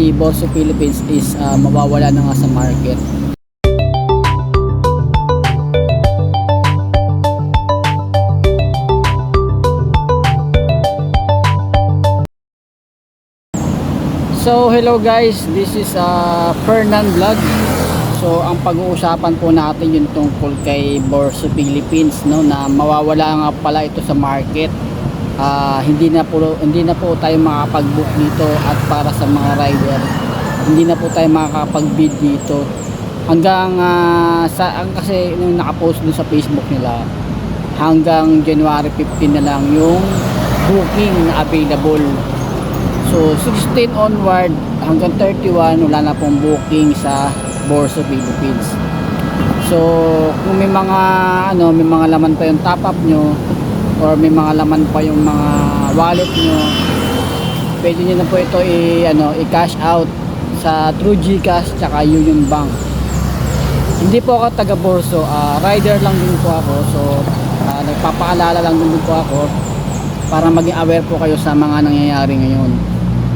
si Borso Philippines is ah, mawawala na nga sa market. So hello guys, this is uh, Fernan Vlog. So ang pag-uusapan po natin yung tungkol kay Borso Philippines no na mawawala nga pala ito sa market. Ah, hindi na po hindi na po tayo makakapag-book dito at para sa mga rider. Hindi na po tayo makakapag-bid dito. Hanggang ah, sa ang kasi nung naka-post dun sa Facebook nila hanggang January 15 na lang yung booking na available. So 16 onward hanggang 31 wala na pong booking sa Borso Philippines. So kung may mga ano, may mga laman pa yung top up nyo or may mga laman pa yung mga wallet nyo, pwede nyo na po ito i ano, i-cash out sa True GCash tsaka Union Bank. Hindi po ako taga Borso, ah, rider lang din po ako. So ah, nagpapaalala lang din po ako para maging aware po kayo sa mga nangyayari ngayon.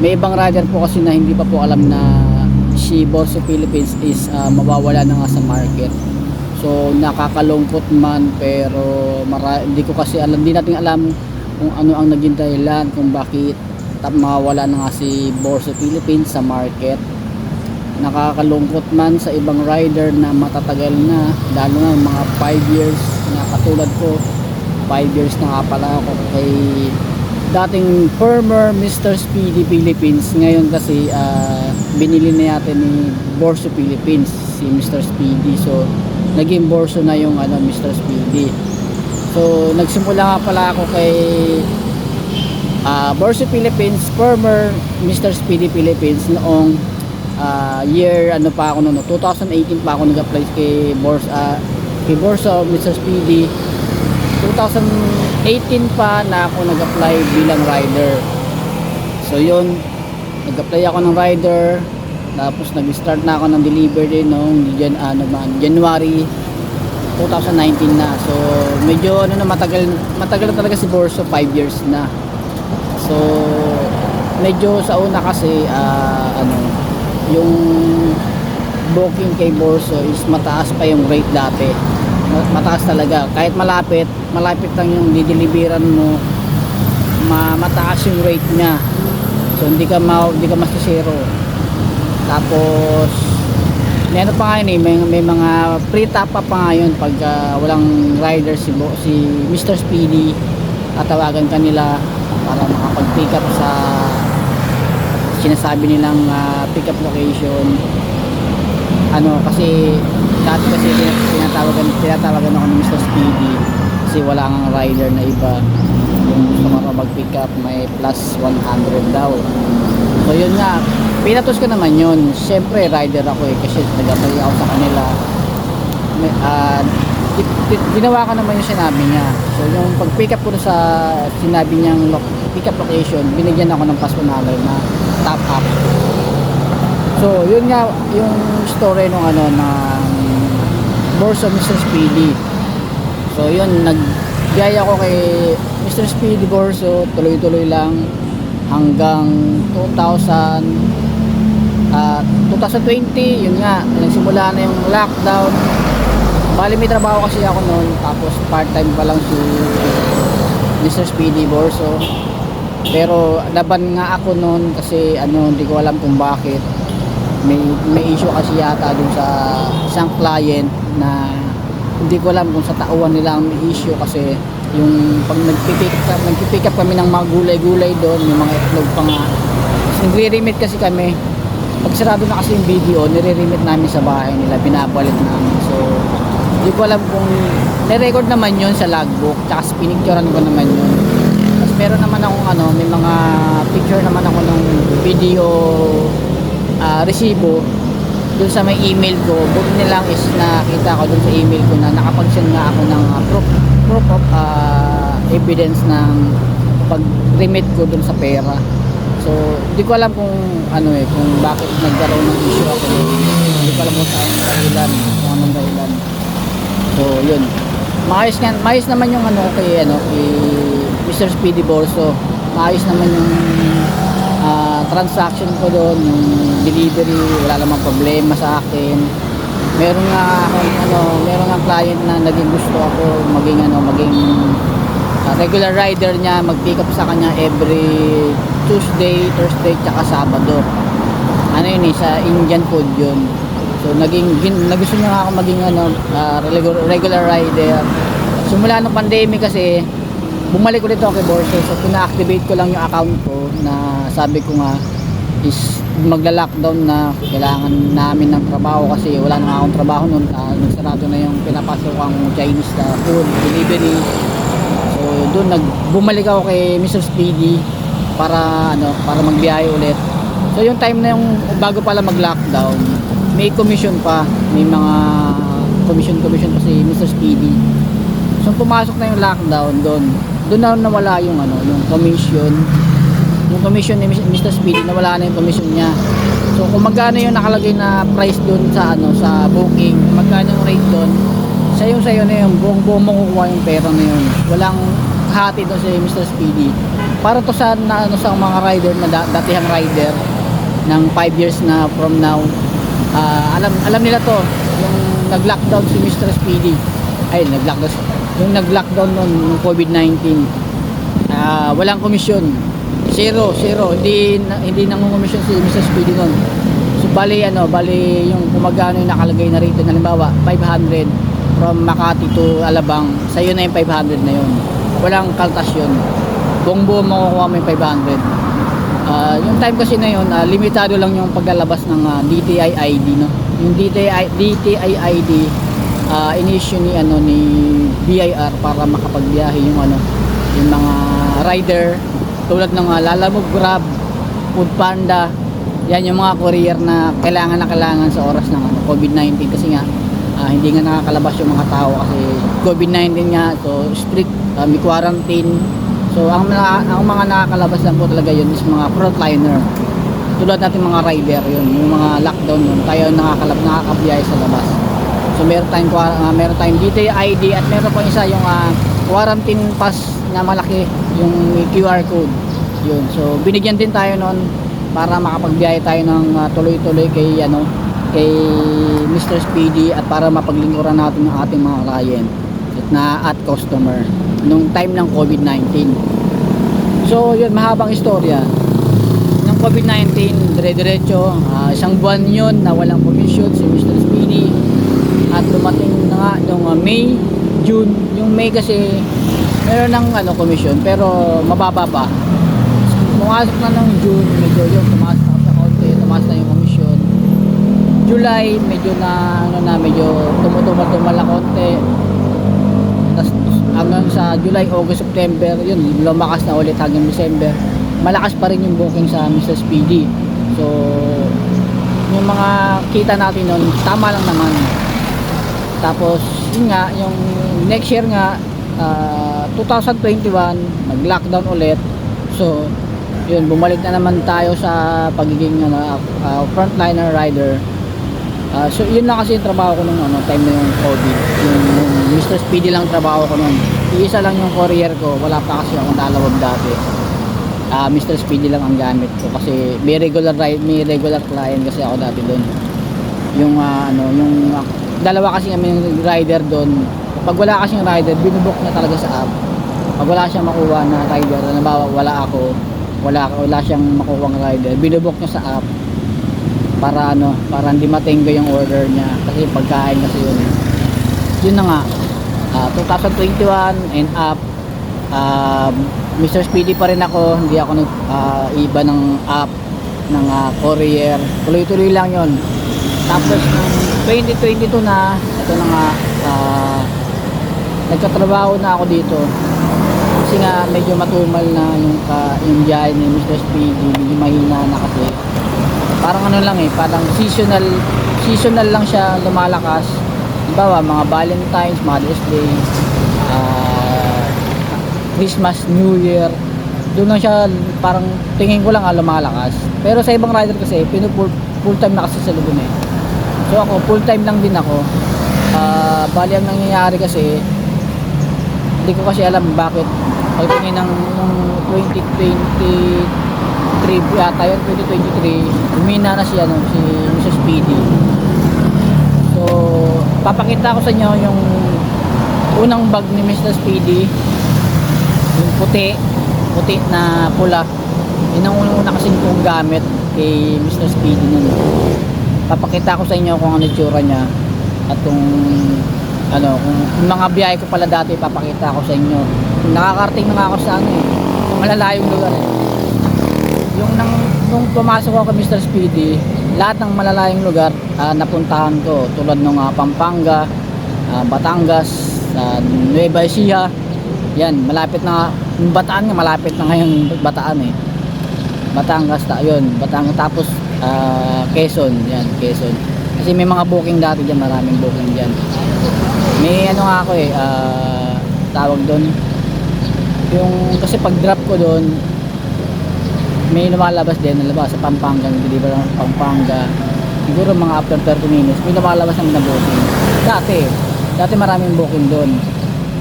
May ibang rider po kasi na hindi pa po alam na si Borso Philippines is ah, mawawala na nga sa market. So nakakalungkot man pero mara- hindi ko kasi alam, hindi natin alam kung ano ang naging dahilan kung bakit tap mawawala na nga si Borso Philippines sa market. Nakakalungkot man sa ibang rider na matatagal na lalo na mga 5 years na katulad ko 5 years na nga pala ako kay dating former Mr. Speedy Philippines ngayon kasi ah, binili na yata ni Borso Philippines si Mr. Speedy so naging Borso na yung ano Mr. Speedy so nagsimula nga pala ako kay ah, Borso Philippines former Mr. Speedy Philippines noong ah, year ano pa ako noon 2018 pa ako nag-apply kay Borso ah, kay Borso Mr. Speedy 2018 pa na ako nag-apply bilang rider. So yun, nag-apply ako ng rider. Tapos nag-start na ako ng delivery noong Jan ano ba, January 2019 na. So medyo ano na matagal matagal na talaga si Borso 5 years na. So medyo sa una kasi ah, ano yung booking kay Borso is mataas pa yung rate dati. Ma- mataas talaga. Kahit malapit malapit lang yung dideliveran mo ma mataas yung rate niya. So hindi ka ma hindi ka masisero tapos may ano pa nga yun eh, may, may mga free top up pa nga yun pag ah, walang rider si, Bo, si Mr. Speedy tatawagan kanila para makapag pick up sa sinasabi nilang ah, pick up location ano kasi dati kasi tin- tinatawagan tinatawagan ako ni Mr. Speedy kasi wala nang rider na iba kung gusto mag pick up may plus 100 daw so yun nga pinatos ko naman yun syempre rider ako eh kasi nag-apply ako sa kanila gi- ginawa ko naman yung sinabi niya so yung pag pick up ko sa sinabi niyang pick up location binigyan ako ng 100 na top up So, yun nga yung story nung ano ng Borso Mr. Speedy. So, yun nagbiyaya ko kay Mr. Speedy Borso, tuloy-tuloy lang hanggang 2000 ah 2020, yun nga, nagsimula na yung lockdown. Bali may trabaho kasi ako noon, tapos part-time pa lang si Mr. Speedy Borso. Pero laban nga ako noon kasi ano, hindi ko alam kung bakit may may issue kasi yata dun sa isang client na hindi ko alam kung sa tauhan nila ang may issue kasi yung pag nagpipick up, nagpipick up kami ng mga gulay-gulay doon, yung mga itlog pa nga. Nagre-remit kasi kami. Pag sarado na kasi yung video, nire-remit namin sa bahay nila, binabalik namin. So, hindi ko alam kung nirecord naman yon sa logbook, tsaka pinicturean ko naman yun. Tapos meron naman akong ano, may mga picture naman ako ng video ah, resibo dun sa may email ko buti nilang is nakita ko dun sa email ko na nakapag-send nga ako ng ah, proof, proof of ah, evidence ng pag-remit ko dun sa pera so hindi ko alam kung ano eh kung bakit nagkaroon ng issue ako hindi ko alam kung saan ang dahilan kung anong dahilan so yun maayos, nga, maayos naman yung ano kay ano kay Mr. Speedy Borso maayos naman yung ah, transaction ko doon yung delivery, wala namang problema sa akin. Meron nga akong ano, meron nga client na naging gusto ako maging ano, maging uh, regular rider niya, mag-pick up sa kanya every Tuesday, Thursday, tsaka Sabado. Ano yun eh, sa Indian food yun. So naging gin, nagusto niya nga ako maging ano, ah, regular, regular rider. Simula nung pandemic kasi bumalik ulit ako kay Borso. So pina-activate ko lang yung account ko na sabi ko nga is magla-lockdown na kailangan namin ng trabaho kasi wala na akong trabaho noon. Uh, nagsarado na yung pinapasok ang Chinese na food delivery. So doon nag bumalik ako kay Mr. Speedy para ano para magbiyahe ulit. So yung time na yung bago pala mag-lockdown, may commission pa, may mga commission commission pa si Mr. Speedy. So pumasok na yung lockdown doon. Doon na nawala yung ano, yung commission. Yung commission ni Mr. Speedy nawala na yung commission niya. So kung magkano yung nakalagay na price doon sa ano sa booking, magkano yung rate doon, sa yung sayo na yung buong buong makukuha yung pera na yun. Walang hati doon si Mr. Speedy. Para to sa na, ano sa mga rider na da, datihang rider ng 5 years na from now. Ah, alam alam nila to yung nag-lockdown si Mr. Speedy. Ay, nag-lockdown yung nag-lockdown noon ng COVID-19. Ah, walang komisyon. Zero, zero. Hindi na- hindi nangungumisyon si Mr. Speedy noon. So bali ano, bali yung kumagano yung nakalagay na rito halimbawa 500 from Makati to Alabang, sa na yung 500 na yun. Walang kaltas yun. Buong buo makukuha mo yung 500. Ah, yung time kasi na yun, ah, limitado lang yung paglalabas ng ah, DTI ID, no? Yung DTI, DTI ID, ah, in-issue ni, ano, ni BIR para makapagbiyahe yung, ano, yung mga rider, tulad ng uh, Lalamove Grab, Food Panda, yan yung mga courier na kailangan na kailangan sa oras ng ano, COVID-19 kasi nga ah, hindi nga nakakalabas yung mga tao kasi COVID-19 nga so strict ah, may quarantine so ang, mga- ang mga nakakalabas lang po talaga yun is mga frontliner. Tulad natin mga rider yun yung mga lockdown yun tayo ang nakakalab nakakabiyay sa labas. So meron tayong ah, meron tayong DTI ID at meron pa isa yung ah, quarantine pass na malaki yung QR code. Yun so binigyan din tayo noon para makapagbiyahe tayo ng ah, tuloy-tuloy kay ano kay Mr. Speedy at para mapaglingkuran natin yung ating mga client na at customer nung time ng COVID-19 so yun mahabang istorya. Ng COVID-19 dire-diretso ah, isang buwan yun na walang commission si Mr. Speedy. At dumating na nga nung ah, May June. Yung May kasi meron ng ano commission pero mababa pa. Pumasok na ng June medyo yung tumaas na sa konti tumaas na yung commission. July medyo na ano na medyo tumutumal-tumal na konti hanggang sa July, August, September yun lumakas na ulit hanggang December. Malakas pa rin yung booking sa Mr. Speedy. So yung mga kita natin nun tama lang naman. Tapos yun nga yung next year nga ah, 2021 nag lockdown ulit. So yun bumalik na naman tayo sa pagiging ano, ah, frontliner rider Ah, so yun lang kasi yung trabaho ko nung ano, time na yung COVID. Yung, yung Mr. Speedy lang trabaho ko nun. Iisa lang yung courier ko wala pa kasi akong dalawag dati. Ah, Mr. Speedy lang ang gamit ko kasi may regular ride may regular client kasi ako dati doon yung ah, ano yung ah, dalawa kasi kami yung rider doon pag wala kasing rider binubook na talaga sa app. Pag wala siyang makuha na rider halimbawa wala ako wala wala siyang makuha ng rider binubook niya sa app para ano para hindi matinggo yung order niya. Kasi pagkain kasi yun. Yun na nga. Ah, 2021 and up. Ah, Mr. Speedy pa rin ako. Hindi ako nag ah, iba ng app ng ah, courier. Tuloy-tuloy lang yun. Tapos nung 2022 na ito na nga ah, nagkatrabaho na ako dito. Kasi nga medyo matumal na yung, ka, yung ni Mr. Speedy. Medyo mahina na kasi parang ano lang eh parang seasonal seasonal lang siya lumalakas Halimbawa, mga Valentine's, Mother's Day, ah, Christmas, New Year, doon lang siya parang tingin ko lang ah, lumalakas. Pero sa ibang rider kasi, pinu full, time na kasi sa Laguna eh. So ako, full time lang din ako. Ah, bali ang nangyayari kasi, hindi ko kasi alam bakit pagtingin ng nung 2023 2023 yata yun 2023 humina na si ano si Mrs. Speedy so papakita ko sa inyo yung unang bag ni Mr. Speedy yung puti puti na pula yun ang unang-una kasing kong gamit kay Mr. Speedy nun papakita ko sa inyo kung ano itsura niya at kung ano kung, kung mga biyahe ko pala dati papakita ko sa inyo nakakarating na nga ako sa ano eh malalayong lugar eh yung nang nung pumasok ako kay Mr. Speedy lahat ng malalayong lugar ah, napuntahan ko. Tulad ng ah, Pampanga ah, Batangas sa Nueva Ecija. Yan malapit na yung Bataan malapit na ngayon Bataan eh. Batangas ta yun Batangas tapos ah, Quezon yan Quezon. Kasi may mga booking dati dyan maraming booking dyan. May ano nga ako eh ah, tawag doon yung kasi pag drop ko doon may lumalabas din nalabas sa Pampanga deliver ng Pampanga siguro mga after 30 minutes may lumalabas na booking. Dati dati maraming booking doon.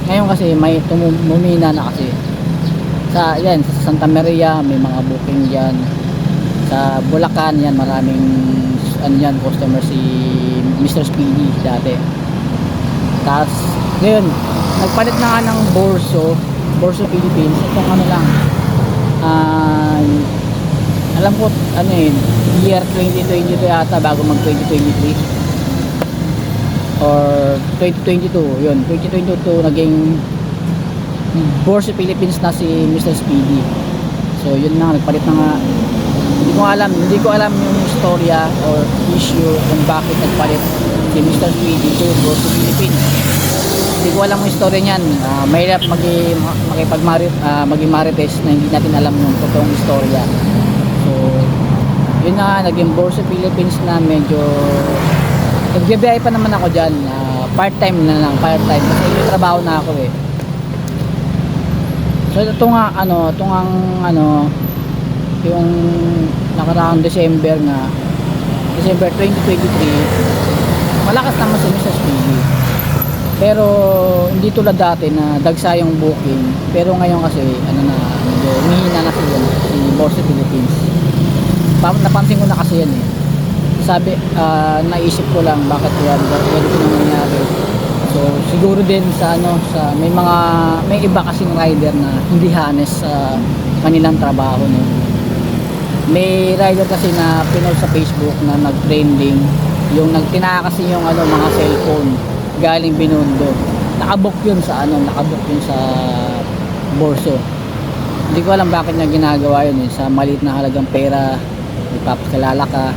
Ngayon kasi may tumumina na kasi. Sa yan sa Santa Maria may mga booking diyan sa Bulacan yan maraming ano yan customer si Mr. Speedy dati. Tapos ngayon nagpalit na nga ng Borso Borso Philippines itong ano lang. Ah alam ko ano yun year 2022 yata bago mag 2023 or 2022 yun. 2022 naging Borso Philippines na si Mr. Speedy. So yun na nagpalit na nga. Hindi ko alam hindi ko alam yung istorya or issue kung bakit nagpalit si Mr. Speedy to Borso Philippines. Hindi ko alam yung istorya niyan. Uh, mahirap magi, makipagmarit uh, maging marites na hindi natin alam yung totoong istorya na nga naging Borso Philippines na medyo nagbibiyahe pa naman ako dyan uh, part time na lang part time kasi yung trabaho na ako eh. So ito nga ano ito nga ano yung nakaraang December nga December 2023 malakas naman si Mrs. Speedy pero hindi tulad dati na dagsa yung booking. Pero ngayon kasi ano na medyo humihina na siya si Borsa Philippines napansin ko na kasi yan eh. Sabi ah, naisip ko lang bakit yan bakit ko nang nangyari. So siguro din sa ano sa may mga may iba kasing rider na hindi hanes sa kanilang trabaho no may rider kasi na pinost sa Facebook na nag-trending. Yung nagtinaka kasi yung ano mga cellphone galing Binondo. Nakabook yun sa ano nakabook yun sa Borso. Hindi ko alam bakit niya ginagawa yun eh. sa maliit na halagang pera magpapakilala ka.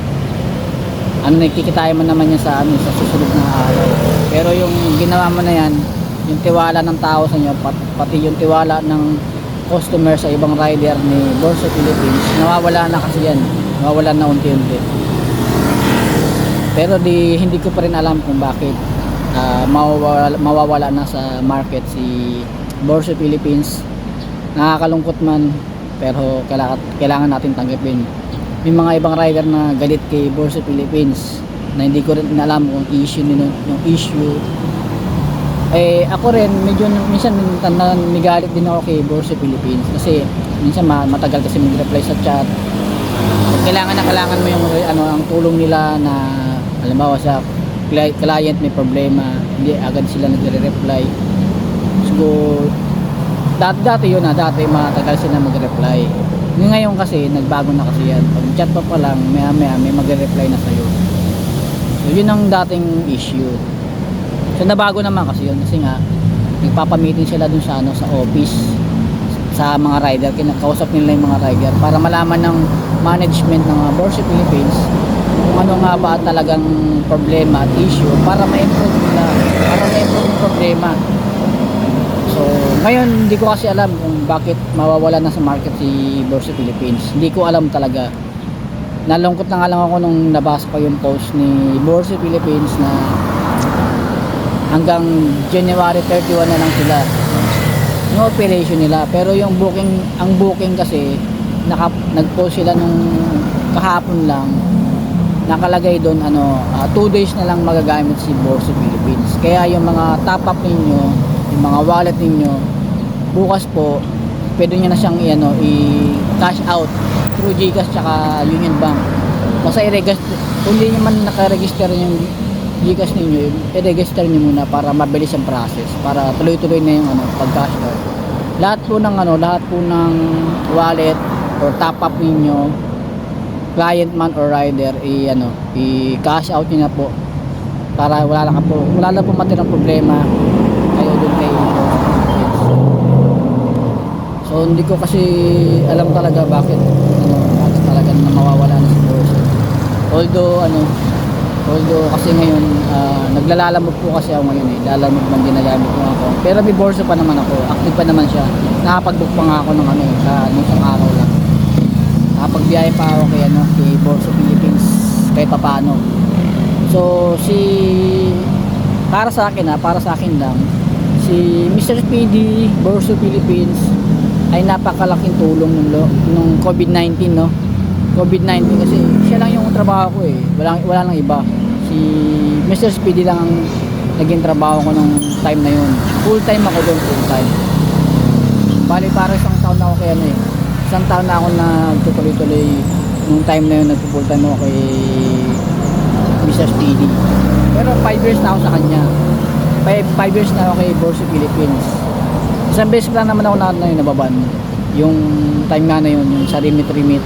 Ano nakikitayan mo naman yan sa ano sa susunod na araw. Pero yung ginawa mo na yan yung tiwala ng tao sa inyo pat, pati yung tiwala ng customer sa ibang rider ni Borso Philippines nawawala na kasi yan. Nawawala na unti-unti. Pero di hindi ko pa rin alam kung bakit ah, mawawala, mawawala na sa market si Borso Philippines. Nakakalungkot man pero kailangan, kailangan natin tanggapin may mga ibang rider na galit kay Borso Philippines na hindi ko rin alam kung issue nino yung issue. Eh ako rin medyo minsan tanda nigalit din ako kay Borso Philippines kasi minsan ma- matagal kasi mag-reply sa chat. Kailangan na kailangan mo yung ano ang tulong nila na halimbawa sa cli- client may problema hindi agad sila nagre-reply. So dati, dati yun na dati matagal sila mag-reply ngayon kasi nagbago na kasi yan. Pag chat pa pa lang maya maya may magre-reply na sa'yo. So yun ang dating issue. So nabago naman kasi yun. Kasi nga nagpapamiting sila dun sa ano sa office sa mga rider. Kinakausap nila yung mga rider para malaman ng management ng uh, Borsa Philippines kung ano nga ba talagang problema at issue para ma-improve nila. Para ma-improve problema ngayon hindi ko kasi alam kung bakit mawawala na sa market si Borsa Philippines. Hindi ko alam talaga. Nalungkot na nga lang ako nung nabasa ko yung post ni Borsa Philippines na hanggang January 31 na lang sila yung operation nila. Pero yung booking ang booking kasi naka, nag-post sila nung kahapon lang. Nakalagay doon ano 2 days na lang magagamit si Borso Philippines. Kaya yung mga top up ninyo yung mga wallet ninyo bukas po pwede nyo na siyang i-ano, i-cash out through GCash tsaka Union Bank. Basta i-register, kung hindi nyo man nakaregister yung GCash ninyo, i-register nyo muna para mabilis ang process, para tuloy-tuloy na yung ano, pag-cash out. Lahat po ng ano, lahat po ng wallet or top up ninyo, client man or rider, i ano, i-cash out niyo na po para wala lang po, wala lang po matirang problema kayo doon kay So hindi ko kasi alam talaga bakit ano, bakit talaga na mawawala na si Borso. Although ano, although kasi ngayon ah, naglalalamog po kasi ako ngayon eh. Lalamog man ginagamit ko ako. Pero may Borso pa naman ako. Active pa naman siya. Nakapag-book pa nga ako ng ano, sa nung isang araw lang. Nakapagbiyahe pa ako kay ano, kay Borso Philippines kahit pa paano. So si para sa akin ha, para sa akin lang si Mr. PD Borso Philippines ay napakalaking tulong nung, nung COVID-19 no? COVID-19 kasi siya lang yung trabaho ko eh. Wala, wala lang iba. Si Mr. Speedy lang ang naging trabaho ko nung time na yun. Full time ako doon full time bali para isang taon na ako kay ano eh. Isang taon na ako nagtutuloy-tuloy nung time na yun nagpo full time ako kay Mr. Speedy. Pero 5 years na ako sa kanya. 5 years na ako kay Borso Philippines isang beses lang naman ako na, na yung nababan. Yung time nga na yun yung sa remit remit.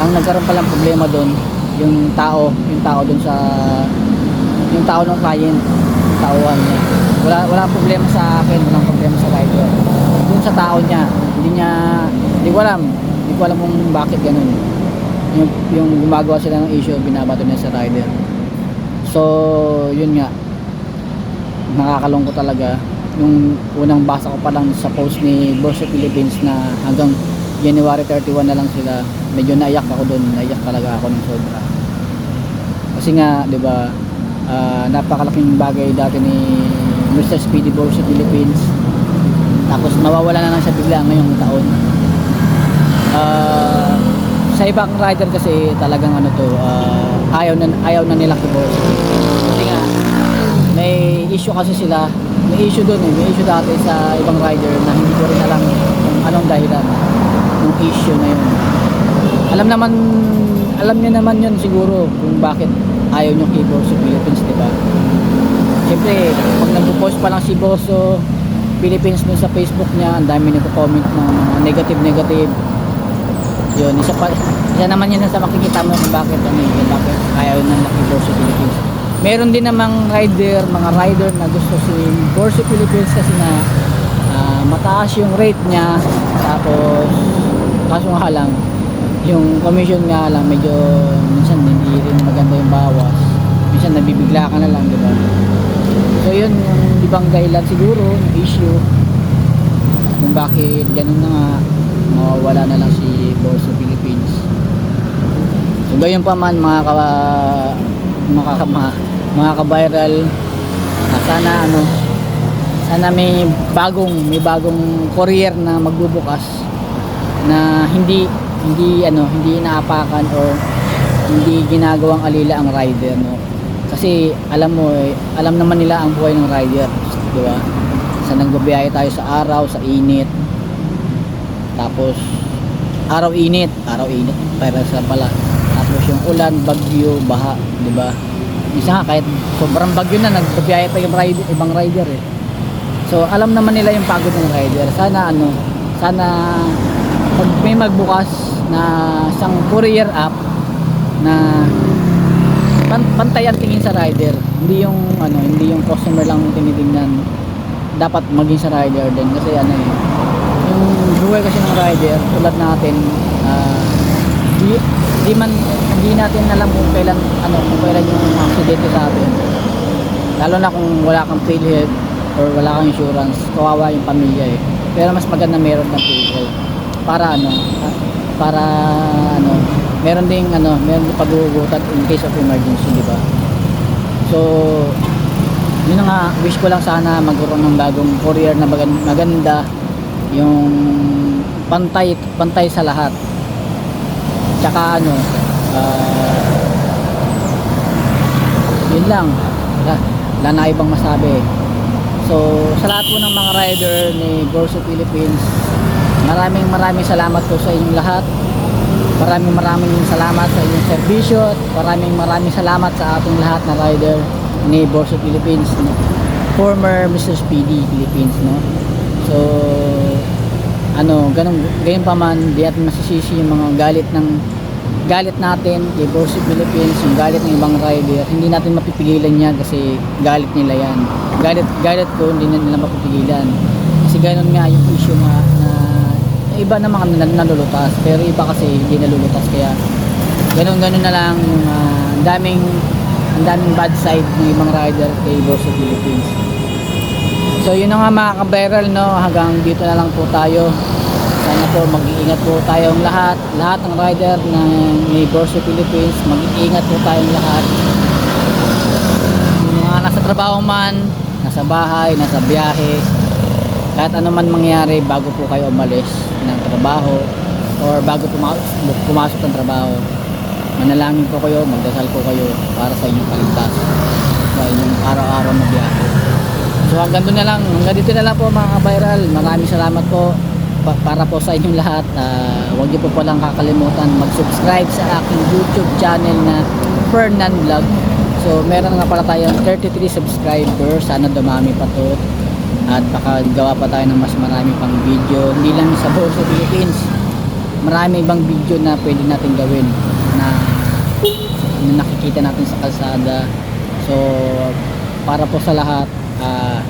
Ang nagkaroon palang problema doon yung tao yung tao doon sa yung tao ng client yung tauhan niya. Wala wala problema sa akin walang problema sa rider doon sa tao niya hindi niya hindi ko alam hindi ko alam kung bakit ganun. Yung, yung gumagawa sila ng issue binabato niya sa rider. So yun nga. Nakakalungkot talaga nung unang basa ko pa lang sa post ni Borso Philippines na hanggang January 31 na lang sila medyo naiyak ako doon naiyak talaga ako ng sobra. Kasi nga 'di ba ah, napakalaking bagay dati ni Mr. Speedy Borso Philippines. Tapos nawawala na lang siya bigla ngayong taon. Ah, sa ibang rider kasi talagang ano to ah, ayaw na ayaw na nila kay kasi nga may issue kasi sila may issue doon eh. May issue dati sa ibang rider na hindi ko rin alam kung anong dahilan ng issue na yun. Alam naman alam niyo naman yun siguro kung bakit ayaw nyo kay Borso Philippines di ba? Siyempre pag nagpo-post pa lang si Borso Philippines dun sa Facebook niya ang dami nagko-comment ng mga negative negative yun isa pa isa naman yun sa makikita mo kung bakit ano yun bakit ayaw nang kay Borso Philippines meron din namang rider, mga rider na gusto si Borso Philippines kasi na ah, mataas yung rate niya. Tapos kaso nga lang yung commission nga lang medyo minsan hindi rin maganda yung bawas. Minsan nabibigla ka na lang di ba? So yun yung ibang dahilan siguro yung issue kung bakit ganun na nga mawawala na lang si Borso Philippines. So gayon pa man mga ka mga, mga, mga ka-viral na sana ano sana may bagong may bagong courier na magbubukas na hindi hindi ano hindi inaapakan or hindi ginagawang alila ang rider no? Kasi alam mo eh, alam naman nila ang buhay ng rider di ba? Sa nagbabiyahe tayo sa araw sa init. Tapos araw init araw init para sa pala tapos yung ulan bagyo baha di ba isa nga kahit sobrang bagyo na nagbabiyahe pa yung rider, ibang rider eh. So alam naman nila yung pagod ng rider. Sana ano sana pag may magbukas na isang courier app na pan pantay ang tingin sa rider hindi yung ano hindi yung customer lang tinitingnan dapat maging sa rider din. Kasi ano eh yung buhay kasi ng rider tulad natin ah, di, di man hindi natin alam kung kailan ano kung kailan yung aksidente sa atin lalo na kung wala kang PhilHealth or wala kang insurance kawawa yung pamilya eh. Pero mas maganda meron kang PhilHealth. Para ano para ano meron ding ano meron ding paghuhugutan in case of emergency di ba? So yun nga wish ko lang sana magkaroon ng bagong courier na magan- maganda yung pantay pantay sa lahat tsaka ano ah, yun lang wala, wala na ibang masabi so sa lahat po ng mga rider ni Borso Philippines maraming maraming salamat po sa inyong lahat Maraming maraming salamat sa inyong serbisyo at maraming maraming salamat sa ating lahat na rider ni Borso Philippines. No? Former Mr. Speedy Philippines. No? So, ano, ganun, ganyan pa man, di natin masisisi yung mga galit ng galit natin kay Borso Philippines, yung galit ng ibang rider, hindi natin mapipigilan yan kasi galit nila yan. Galit, galit ko, hindi na nila mapipigilan. Kasi ganun nga yung issue nga na yung iba na mga nalulutas, pero iba kasi hindi nalulutas kaya ganun ganun na lang yung ah, ang daming ang daming bad side ng ibang rider kay Borso Philippines. So yun nga mga ka-viral no, hanggang dito na lang po tayo. Sana po mag-iingat po tayong lahat, lahat ng rider ng may Borso Philippines, mag-iingat po tayong lahat. Yung mga nasa trabaho man, nasa bahay, nasa biyahe, kahit ano man mangyari bago po kayo umalis ng trabaho or bago puma- pumasok ng trabaho, manalangin po kayo, magdasal po kayo para sa inyong kaligtasan sa inyong araw-araw na biyahe. So hanggang doon na lang, hanggang dito na lang po mga ka-viral. Maraming salamat po pa- para po sa inyong lahat. Ah, huwag niyo po palang kakalimutan mag-subscribe sa aking YouTube channel na Fernan Vlog. So meron nga pala tayong 33 subscribers. Sana dumami pa to. At baka gawa pa tayo ng mas marami pang video. Hindi lang sa buong Philippines. Marami ibang video na pwede natin gawin na, na nakikita natin sa kalsada. So para po sa lahat ah,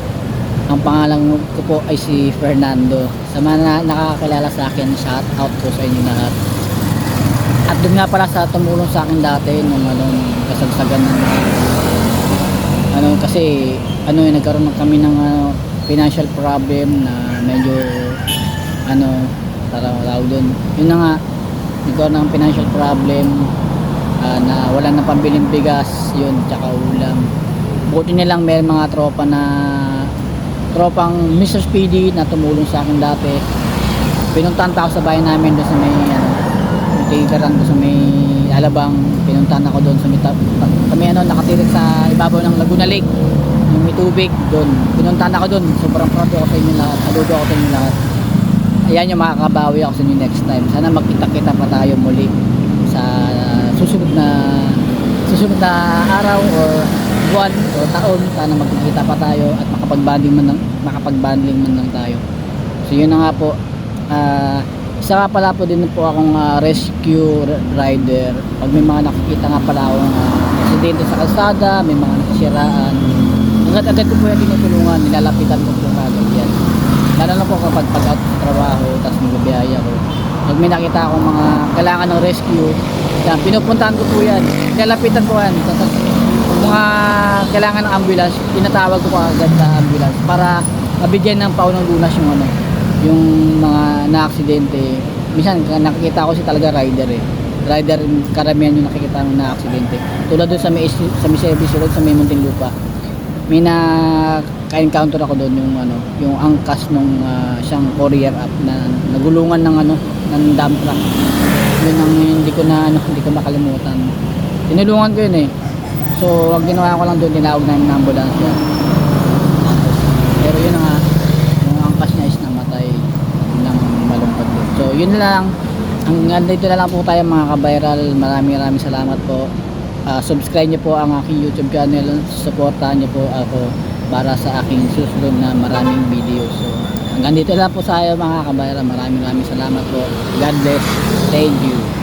ang pangalan ko po ay si Fernando. Sa mga na- nakakakilala sa akin shout out po sa inyo lahat. At doon nga pala sa tumulong sa akin dati nung ano nung kasagsagan ng ano kasi ano eh, nagkaroon na kami ng ano, financial problem na medyo ano para wala doon. Yun na nga nagkaroon ng financial problem ah, na wala na pambiling bigas yun tsaka ulam buti nilang may mga tropa na tropang Mr. Speedy na tumulong sa akin dati. Pinuntahan ako sa bahay namin doon sa may ano tikaran doon sa may alabang. Pinuntahan ako doon sa may, may ano nakatirik sa ibabaw ng Laguna Lake. Yung may tubig doon. Pinuntahan ako doon. Sobrang proud ako sa inyo lahat. Saludo ako sa inyo lahat. Ayan yung makakabawi ako sa inyo next time. Sana magkita-kita pa tayo muli sa susunod na susunod na araw or buwan o taon sana magkikita pa tayo at makapag-bonding man lang, makapag-bonding man lang tayo. So yun na nga po. Ah isa nga pala po din po akong ah, rescue rider. Pag may mga nakikita nga pala akong uh, sa kalsada may mga nakasiraan agad-agad ko po yung tinutulungan nilalapitan ko po kagad yan. Lalo na po kapag pag out sa trabaho tapos magbibiyahe ako. Pag may nakita akong mga kailangan ng rescue yan, pinupuntahan ko po yan. Nilalapitan ko yan. Tapos mga kailangan ng ambulance. Tinatawag ko agad sa ambulance para mabigyan ng paunang lunas yung ano yung mga na-aksidente. Minsan nakikita ko si talaga rider eh. Rider karamihan yung nakikita ng na-aksidente. Tulad doon sa may sa may service road sa may Muntinlupa may na ka-encounter ako doon yung ano yung angkas nung ah, siyang courier app na nagulungan ng ano ng dump truck. Yun ang hindi ko na ano hindi ko makalimutan. Tinulungan ko yun eh so ang ginawa ko lang doon tinawag namin ng ambulance Tapos, pero yun na nga yung angkas niya is namatay ng malungkot din. So yun na lang. Hanggang dito na lang po tayo mga ka-viral. Maraming maraming salamat po. Ah, subscribe niyo po ang aking YouTube channel. Supportahan niyo po ako para sa aking susunod na maraming video so hanggang dito lang po sa mga kabayaran maraming maraming salamat po. God bless. Thank you